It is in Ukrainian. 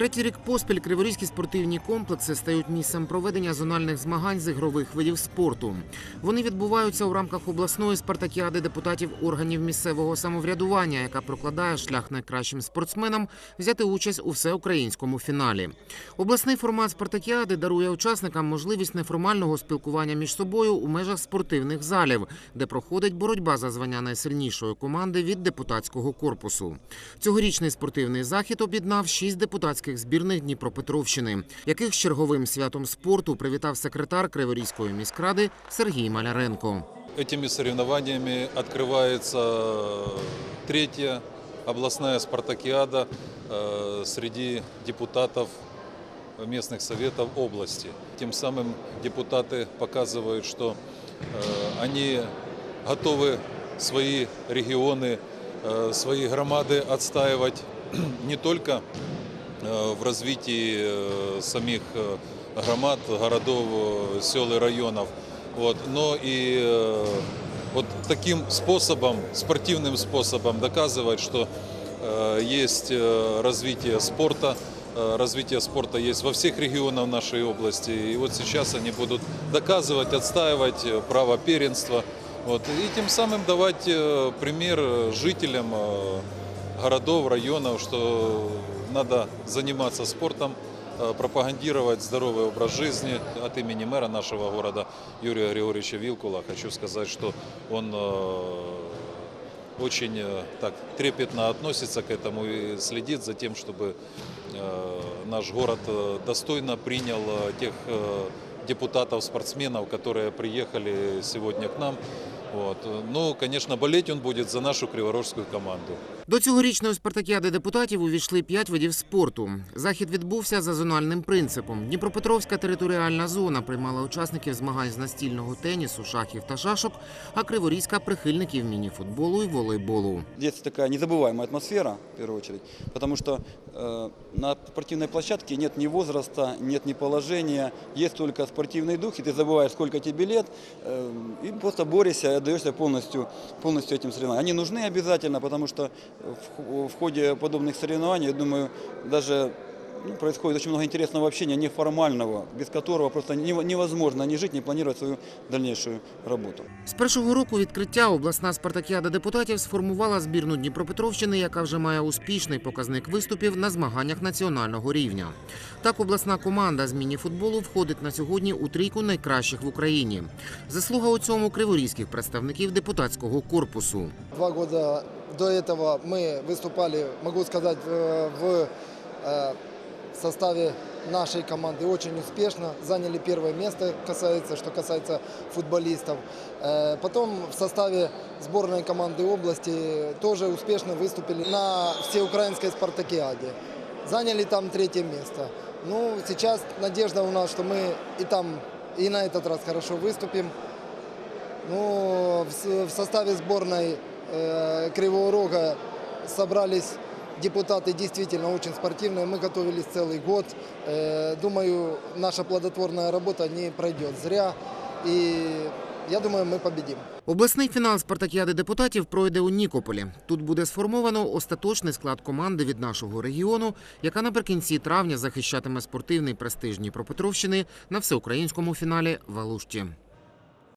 Третій рік поспіль криворізькі спортивні комплекси стають місцем проведення зональних змагань з ігрових видів спорту. Вони відбуваються у рамках обласної спартакіади депутатів органів місцевого самоврядування, яка прокладає шлях найкращим спортсменам взяти участь у всеукраїнському фіналі. Обласний формат спартакіади дарує учасникам можливість неформального спілкування між собою у межах спортивних залів, де проходить боротьба за звання найсильнішої команди від депутатського корпусу. Цьогорічний спортивний захід об'єднав шість депутатських збірних Дніпропетровщини, яких з черговим святом спорту привітав секретар Криворізької міськради Сергій Маляренко. Этими соревнованиями открывается третья областная спартакиада э, среди депутатов местных советов области. Тем самым депутаты показывают, что э, они готовы свои регионы, э, свои громады отстаивать не только э, в развитии самих громад, городов, сел и районов, вот, но и э, вот таким способом, спортивным способом доказывать, что есть развитие спорта, развитие спорта есть во всех регионах нашей области. И вот сейчас они будут доказывать, отстаивать право первенства. Вот, и тем самым давать пример жителям городов, районов, что надо заниматься спортом, э, пропагандировать здоровый образ жизни. От имени мэра нашего города Юрия Григорьевича Вилкула хочу сказать, что он э, очень э, так трепетно относится к этому и следит за тем, чтобы наш город достойно принял тех депутатов, спортсменов, которые приехали сегодня к нам. Вот. Ну, конечно, болеть он будет за нашу криворожскую команду. До цьогорічної спартакіади депутатів увійшли п'ять видів спорту. Захід відбувся за зональним принципом. Дніпропетровська територіальна зона приймала учасників змагань з настільного тенісу, шахів та шашок, а Криворізька прихильників мініфутболу і волейболу. Здесь такая незабываемая атмосфера, в первую очередь, потому что э, на спортивной площадке нет ни возраста, нет ни положения, есть только спортивный дух, и ты забываешь, сколько тебе лет, э, и просто борешься, и отдаешься полностью, полностью этим соревнованиям. Они нужны обязательно, потому что в, ходе подобных соревнований, я думаю, даже происходит очень много интересного общения, неформального, без которого просто нево- невозможно ни жить, ни планировать свою дальнейшую работу. З першого року відкриття обласна спартакіада депутатів сформувала збірну Дніпропетровщини, яка вже має успішний показник виступів на змаганнях національного рівня. Так, обласна команда з міні-футболу входить на сьогодні у трійку найкращих в Україні. Заслуга у цьому криворізьких представників депутатського корпусу. Два года до этого мы выступали, могу сказать, в, в, составе нашей команды очень успешно. Заняли первое место, касается, что касается футболистов. Э, Потом в составе сборной команды области тоже успешно выступили на всеукраинской спартакиаде. Заняли там третье место. Ну, сейчас надежда у нас, что мы и там, и на этот раз хорошо выступим. Ну, в составе сборной э, Кривого Рога собрались депутаты действительно очень спортивные. Мы готовились целый год. Э, думаю, наша плодотворная работа не пройдет зря. И я думаю, мы победим. Обласний фінал спартакіади депутатів пройде у Нікополі. Тут буде сформовано остаточний склад команди від нашого регіону, яка наприкінці травня захищатиме спортивний престиж Дніпропетровщини на всеукраїнському фіналі в Алушті.